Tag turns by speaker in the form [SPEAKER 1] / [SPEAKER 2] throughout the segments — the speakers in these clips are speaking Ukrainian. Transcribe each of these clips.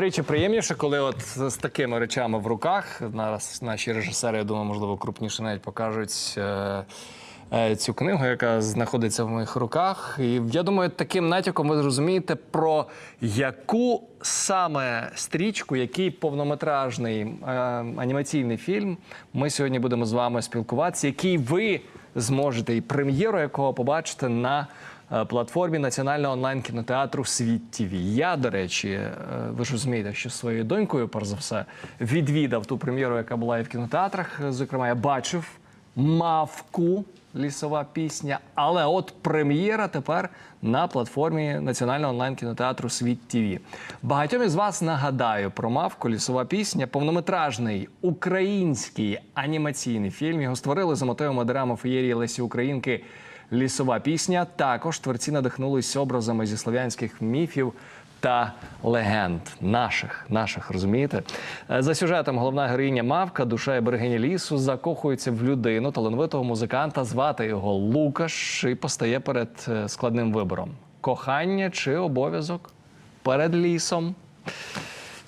[SPEAKER 1] втричі приємніше, коли от з такими речами в руках зараз наші режисери, я думаю, можливо, крупніше навіть покажуть. е, е, Цю книгу, яка знаходиться в моїх руках, і я думаю, таким натяком ви зрозумієте про яку саме стрічку, який повнометражний е, анімаційний фільм ми сьогодні будемо з вами спілкуватися, який ви зможете і прем'єру якого побачите на платформі національного онлайн кінотеатру Світ ТВ. Я, до речі, е, ви ж розумієте, що своєю донькою, перш за все, відвідав ту прем'єру, яка була і в кінотеатрах. Зокрема, я бачив мавку. Лісова пісня, але от прем'єра тепер на платформі національного онлайн кінотеатру Світ ТВ. Багатьом із вас нагадаю про мавку лісова пісня, повнометражний український анімаційний фільм. Його створили за мотивами драми феєрії Лесі Українки. Лісова пісня. Також творці надихнулись образами зі слов'янських міфів та легенд наших, наших, розумієте? Е, За сюжетом головна героїня Мавка, душа і берегиня лісу, закохується в людину, талановитого музиканта, звати його Лукаш, і постає перед е, складним вибором: кохання чи обов'язок перед лісом.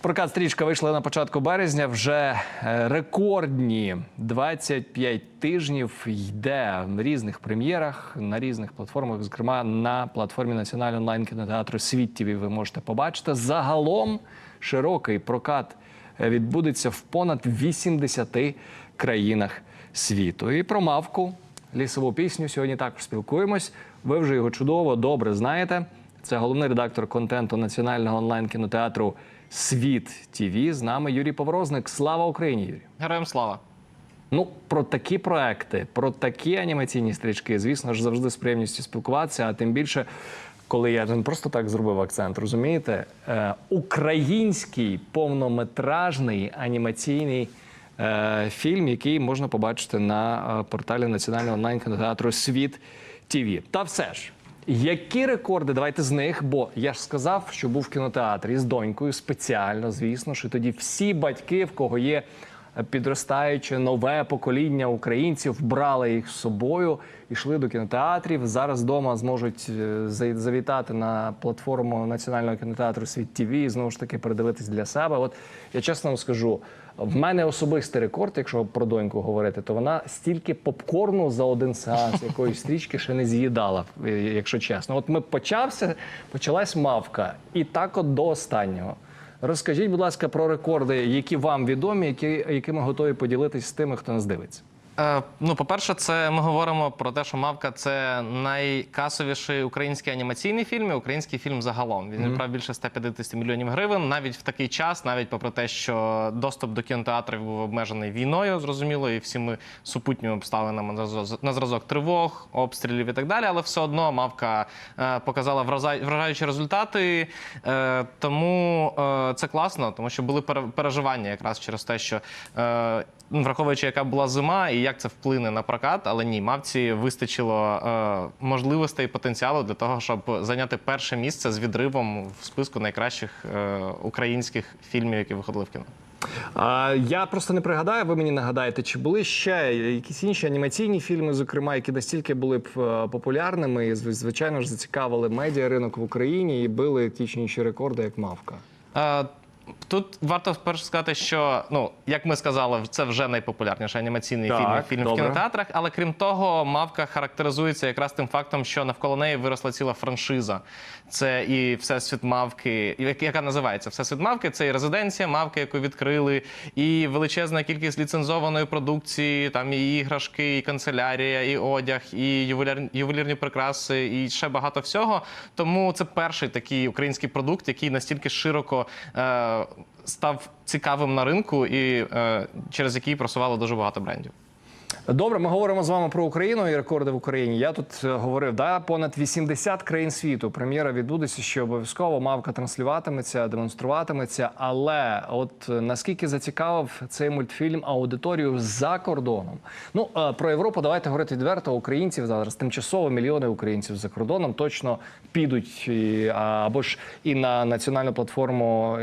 [SPEAKER 1] Прокат стрічка вийшла на початку березня. Вже е, рекордні 25 тижнів йде в різних прем'єрах на різних платформах. Зокрема, на платформі Національного онлайн кінотеатру Світ ТВ ви можете побачити. Загалом широкий прокат е, відбудеться в понад 80 країнах світу. І про мавку лісову пісню сьогодні також спілкуємось. Ви вже його чудово, добре знаєте. Це головний редактор контенту національного онлайн кінотеатру Світ ТВ. З нами Юрій Поворозник. Слава Україні, Юрій!
[SPEAKER 2] Героям слава.
[SPEAKER 1] Ну, про такі проекти, про такі анімаційні стрічки, звісно ж, завжди з приємністю спілкуватися, а тим більше. Коли я не просто так зробив акцент, розумієте? Е, український повнометражний анімаційний е, фільм, який можна побачити на е, порталі Національного онлайн кінотеатру Світ ТВ. Та все ж, які рекорди? Давайте з них, бо я ж сказав, що був в кінотеатрі з донькою спеціально, звісно, що тоді всі батьки, в кого є підростаюче нове покоління українців, брали їх з собою, йшли до кінотеатрів. Зараз вдома зможуть е, завітати на платформу національного кінотеатру Світ ТВ і знову ж таки передивитись для себе. От я чесно вам скажу. В мене особистий рекорд, якщо про доньку говорити, то вона стільки попкорну за один сеанс якоїсь стрічки ще не з'їдала, е, якщо чесно. От ми почався, почалась мавка, і так от до останнього. Розкажіть, будь ласка, про рекорди, які вам відомі, які, якими готові поділитись з тими, хто нас дивиться.
[SPEAKER 2] Е, ну, по-перше, це ми говоримо про те, що Мавка це найкасовіший український анімаційний фільм, і український фільм загалом. Він зібрав більше 150 мільйонів гривень. Навіть в такий час, навіть попри те, що доступ до кінотеатрів був обмежений війною, зрозуміло, і всіми супутніми обставинами на зразок- на зразок тривог, обстрілів і так далі. Але все одно Мавка е, показала вражаючі результати. Е, тому е, це класно, тому що були пере- переживання якраз через те, що враховуючи, яка була зима і як це вплине на прокат, але ні, мавці вистачило е, можливостей і потенціалу для того, щоб зайняти перше місце з відривом в списку найкращих е, українських фільмів, які виходили в кіно.
[SPEAKER 1] А, я просто не пригадаю, ви мені нагадаєте, чи були ще якісь інші анімаційні фільми, зокрема, які настільки були б е, популярними і, звичайно ж, зацікавили медіа ринок в Україні і били ті чи інші рекорди, як мавка.
[SPEAKER 2] Тут варто вперше сказати, що ну як ми сказали, це вже найпопулярніший анімаційний
[SPEAKER 1] Так,
[SPEAKER 2] фільм, фільм в кінотеатрах. Але крім того, мавка характеризується якраз тим фактом, що навколо неї виросла ціла франшиза. Це і всесвіт мавки, яка називається Всесвіт мавки. Це і резиденція мавки, яку відкрили, і величезна кількість ліцензованої продукції, там і іграшки, і канцелярія, і одяг, і ювеляр, ювелірні прикраси, і ще багато всього. Тому це перший такий український продукт, який настільки широко е, став цікавим на ринку, і е, через який просувало дуже багато брендів.
[SPEAKER 1] Добре, ми говоримо з вами про Україну і рекорди в Україні. Я тут е, говорив, да, понад 80 країн світу. Прем'єра відбудеться, що обов'язково мавка транслюватиметься, демонструватиметься. Але от е, наскільки зацікавив цей мультфільм аудиторію за кордоном? Ну е, про Європу давайте говорити відверто. Українців зараз тимчасово мільйони українців за кордоном точно підуть або ж і на національну платформу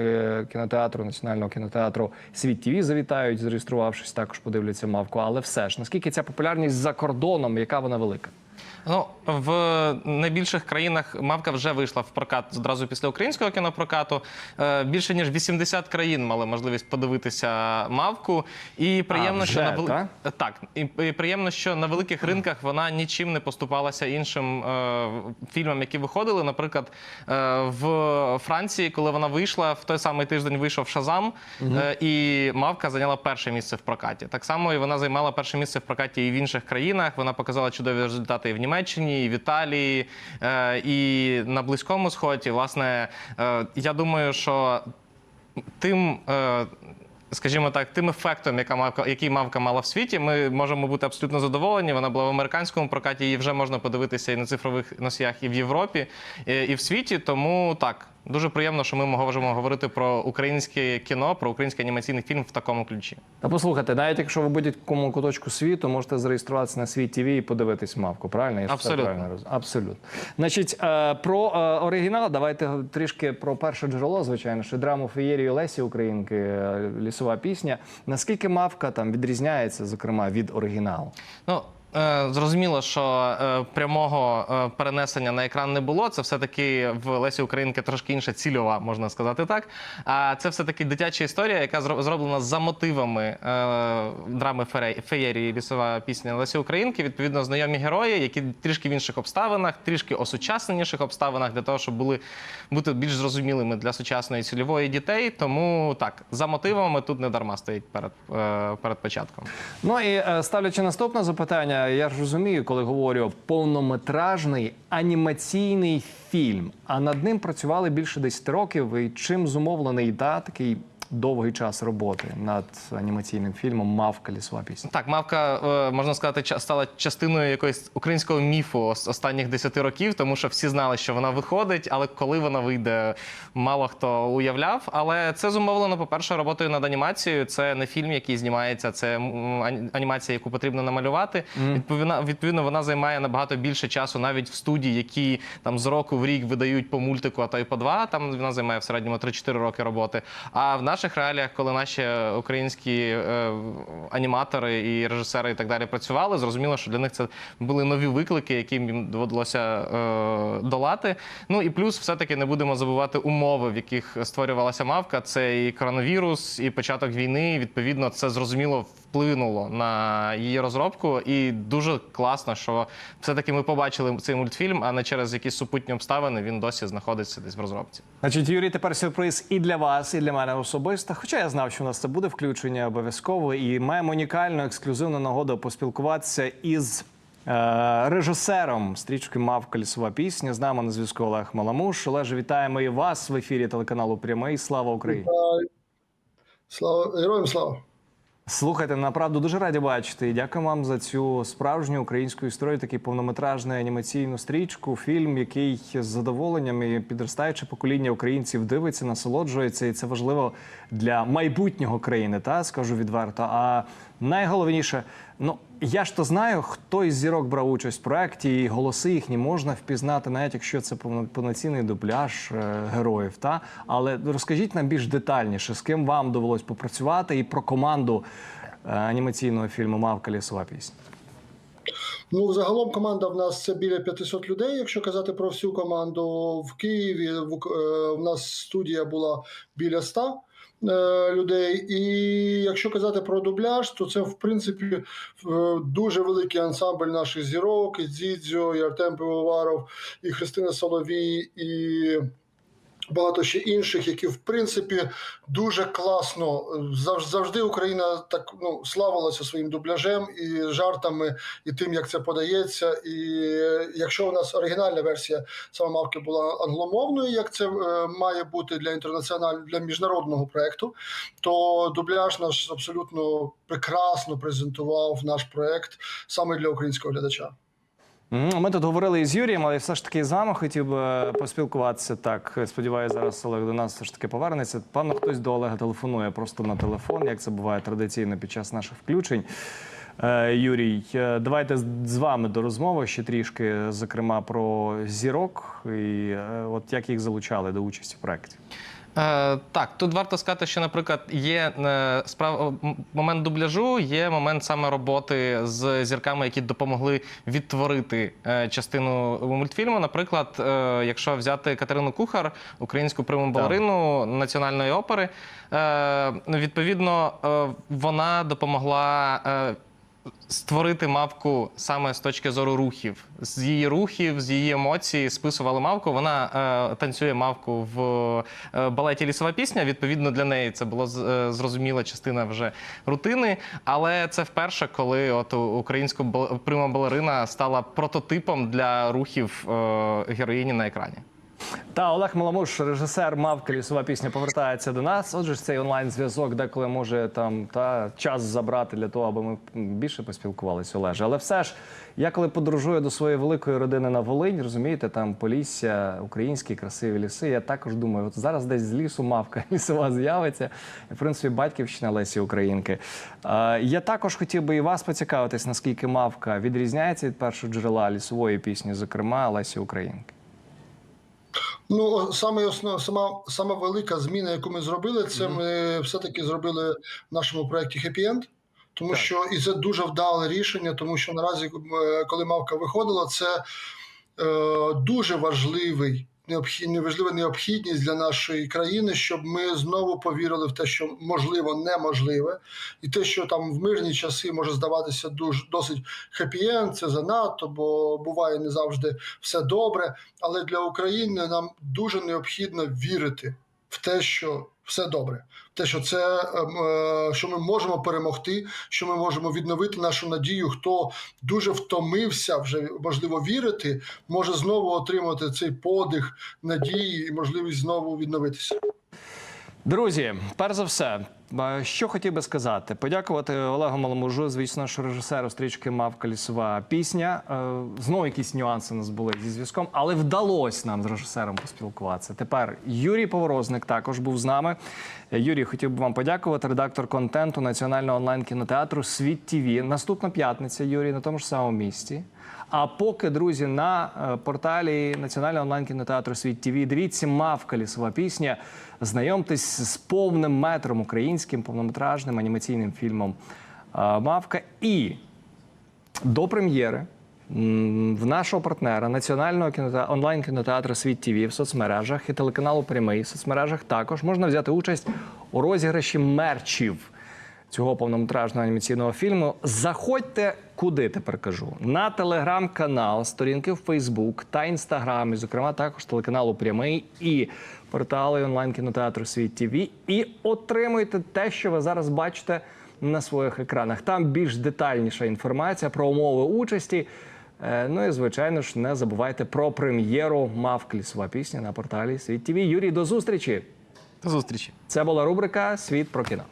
[SPEAKER 1] кінотеатру, національного кінотеатру Світ ТВ завітають, зареєструвавшись, також подивляться мавку. Але все ж наскільки ця популярність за кордоном, яка вона велика?
[SPEAKER 2] Ну в найбільших країнах мавка вже вийшла в прокат одразу після українського кінопрокату. Е, Більше ніж 80 країн мали можливість подивитися мавку. І приємно,
[SPEAKER 1] вже,
[SPEAKER 2] що на вели-
[SPEAKER 1] так?
[SPEAKER 2] так і, і приємно, що на великих ринках вона нічим не поступалася іншим е, фільмам, які виходили. Наприклад, е, в Франції, коли вона вийшла, в той самий тиждень вийшов Шазам, е, і мавка зайняла перше місце в прокаті. Так само і вона займала перше місце в прокаті і в інших країнах. Вона показала чудові результати і в Німеччині, і в Італії, е, і на Близькому Сході. Власне, е, я думаю, що тим. е, Скажімо так, тим ефектом, яка мавка, який мавка мала в світі, ми можемо бути абсолютно задоволені. Вона була в американському прокаті, її вже можна подивитися і на цифрових носіях, і в Європі, і в світі. Тому так дуже приємно, що ми можемо говорити про українське кіно, про український анімаційний фільм в такому ключі.
[SPEAKER 1] Та послухайте, навіть якщо ви будь-якому куточку світу, можете зареєструватися на світ ТВ і подивитись мавку. Правильно? Я ж все
[SPEAKER 2] Абсолютно.
[SPEAKER 1] правильно розумію? Абсолютно. Значить, е, про е, оригінал, давайте трішки про перше джерело, звичайно, що драму феєрії Лесі Українки, е, лісова пісня. Наскільки мавка там відрізняється, зокрема, від оригіналу?
[SPEAKER 2] Ну зрозуміло, що е, прямого е, перенесення на екран не було. Це все-таки в Лесі Українки трошки інша цільова, можна сказати так. А це все-таки дитяча історія, яка зро- зроблена за мотивами е, драми «Фере- феєрії лісова пісня Лесі Українки. Відповідно, знайомі герої, які трішки в інших обставинах, трішки осучасненіших обставинах, для того, щоб були бути більш зрозумілими для сучасної цільової дітей. Тому так, за мотивами тут не дарма стоїть перед, е, перед початком.
[SPEAKER 1] Ну і е, ставлячи наступне запитання, я ж розумію, коли говорю повнометражний анімаційний фільм, а над ним працювали більше 10 років. І чим зумовлений да, такий довгий час роботи над анімаційним фільмом Мавка лісова пісня?
[SPEAKER 2] Так, мавка, е, можна сказати, стала частиною якоїсь українського міфу ос- останніх 10 років, тому що всі знали, що вона виходить, але коли вона вийде, мало хто уявляв. Але це зумовлено, по-перше, роботою над анімацією. Це не фільм, який знімається, це анімація, яку потрібно намалювати. Відповідно, відповідно, вона займає набагато більше часу, навіть в студії, які там з року в рік видають по мультику, а то й по два. Там вона займає в середньому 3-4 роки роботи. А в наших реаліях, коли наші українські е, аніматори і режисери і так далі працювали, зрозуміло, що для них це були нові виклики, які їм доводилося е, долати. Ну і плюс, все-таки не будемо забувати умови, в яких створювалася мавка. Це і коронавірус, і початок війни. І, Відповідно, це зрозуміло вплинуло на її розробку. І дуже класно, що все-таки ми побачили цей мультфільм, а не через якісь супутні обставини він досі знаходиться десь в розробці.
[SPEAKER 1] Значить, Юрій, тепер сюрприз і для вас, і для мене особисто. Хоча я знав, що у нас це буде включення обов'язково, і маємо унікальну ексклюзивну нагоду поспілкуватися із. е, Режисером стрічки Мавка лісова пісня з нами на зв'язку Олег Маламуш. Олеже, вітаємо і вас в ефірі телеканалу Прямий. Слава Україні!
[SPEAKER 3] Слава героям слава!
[SPEAKER 1] Слухайте, направду дуже раді бачити. І дякую вам за цю справжню українську історію, такий повнометражний анімаційну стрічку, фільм, який з задоволенням і підростаюче покоління українців дивиться, насолоджується, і це важливо для майбутнього країни. Та скажу відверто. А найголовніше, ну я ж то знаю, хто із зірок брав участь в проєкті, і голоси їхні можна впізнати, навіть якщо це повно- повноцінний дубляж е, героїв. Та але розкажіть нам більш детальніше, з ким вам довелось попрацювати, і про команду е, анімаційного фільму Мавка лісова пісня.
[SPEAKER 3] Ну, загалом команда в нас це біля 500 людей. Якщо казати про всю команду в Києві, в, е, в нас студія була біля 100 е, людей. І якщо казати про дубляж, то це в принципі е, дуже великий ансамбль наших зірок: і Дзідзьо, і Артем Пивоваров, і Христина Соловій, і. Багато ще інших, які в принципі дуже класно Завж- завжди Україна так ну славилася своїм дубляжем і жартами, і тим, як це подається. І е, якщо у нас оригінальна версія саме мавки була англомовною, як це е, має бути для інтернаціонального для міжнародного проекту, то дубляж наш абсолютно прекрасно презентував наш проект саме для українського глядача.
[SPEAKER 1] Ми тут говорили із Юрієм, але все ж таки з вами хотів би поспілкуватися. Так, сподіваюся, зараз Олег до нас все ж таки повернеться. Певно, хтось до Олега телефонує просто на телефон, як це буває традиційно під час наших включень. Е, Юрій, е, давайте з- з вами до розмови ще трішки, зокрема про зірок і е, от як їх залучали до участі в проєкті.
[SPEAKER 2] Е, так, тут варто сказати, що, наприклад, є е, справ... момент дубляжу, є момент саме роботи з зірками, які допомогли відтворити е, частину мультфільму. Наприклад, е, якщо взяти Катерину Кухар, українську приму балерину національної опери, е, відповідно, е, вона допомогла. Створити мавку саме з точки зору рухів, з її рухів, з її емоцій списували мавку. Вона е, танцює мавку в е, балеті Лісова пісня. Відповідно, для неї це було з- е, зрозуміла частина вже рутини. Але це вперше, коли от українська прима балерина стала прототипом для рухів е, героїні на екрані.
[SPEAKER 1] Та Олег Маламуш, режисер мавка лісова пісня, повертається до нас. Отже, ж цей онлайн-зв'язок деколи може там та час забрати для того, аби ми більше поспілкувалися, Олеже. Але все ж, я коли подорожую до своєї великої родини на Волинь, розумієте, там Полісся, українські красиві ліси. Я також думаю, от зараз десь з лісу мавка лісова з'явиться. В принципі, батьківщина Лесі Українки. Е, я також хотів би і вас поцікавитись, наскільки мавка відрізняється від першого джерела лісової пісні, зокрема Лесі Українки.
[SPEAKER 3] Ну, саме основ, сама, сама велика зміна, яку ми зробили, це ми все-таки зробили в нашому проєкті Happy End. Тому
[SPEAKER 1] Так.
[SPEAKER 3] що і це дуже вдале рішення, тому що наразі, е, коли мавка виходила, це е, дуже важливий необхідний важлива необхідність для нашої країни, щоб ми знову повірили в те, що можливо неможливе, і те, що там в мирні часи може здаватися дуже досить хеппі-енд, це занадто, бо буває не завжди все добре. Але для України нам дуже необхідно вірити в те, що все добре, те, що це ем, е, що ми можемо перемогти, що ми можемо відновити нашу надію. Хто дуже втомився вже можливо вірити, може знову отримати цей подих надії і можливість знову відновитися.
[SPEAKER 1] Друзі, перш за все, що хотів би сказати, подякувати Олегу Маламужу, звісно ж, режисеру стрічки Мавка лісова пісня. Е, Знову якісь нюанси у нас були зі зв'язком, але вдалося нам з режисером поспілкуватися. Тепер Юрій Поворозник також був з нами. Юрій, хотів би вам подякувати, редактор контенту Національного онлайн кінотеатру Світ ТВ. Наступна п'ятниця, Юрій, на тому ж самому місці. А поки, друзі, на е, порталі Національного онлайн кінотеатру Світ ТВ дивіться мавка лісова пісня. Знайомтесь з повним метром українським повнометражним анімаційним фільмом е, Мавка. І до прем'єри в нашого партнера національного кіноте... онлайн кінотеатру Світ ТВ в соцмережах і телеканалу Прямий в соцмережах також можна взяти участь у розіграші мерчів цього повнометражного анімаційного фільму. Заходьте куди тепер кажу на телеграм-канал, сторінки в Фейсбук та Інстаграм, і, зокрема, також телеканалу Прямий і портали онлайн кінотеатру Світ ТВ, і отримуйте те, що ви зараз бачите на своїх екранах. Там більш детальніша інформація про умови участі. Е, Ну і звичайно ж, не забувайте про прем'єру Мавк лісова пісня на порталі Світ ТВ. Юрій, до зустрічі!
[SPEAKER 2] До зустрічі.
[SPEAKER 1] Це була рубрика Світ про кіно.